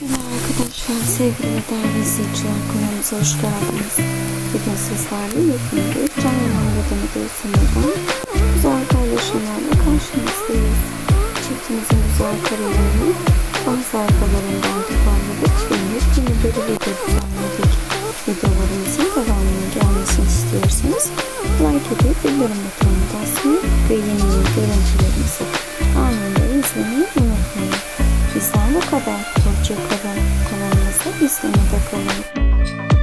Merhaba arkadaşlar, sevgili değerli izleyiciler kanalımıza hoş geldiniz. Bugün sizlerle yepyeni bir can yaman bedeni göğsünden güzel paylaşımlarla karşınızdayız. Çiftimizin güzel karelerini bazı sayfalarından toparladık ve yepyeni bir video düzenledik. Videolarımızın devamının gelmesini istiyorsanız like edip bildirim butonuna basmayı ve yeni yeni görüntülerimizi anında izlemeyi unutmayın. Bizden bu kadar. Hoşçakalın. Kanalımıza izlemede kalın.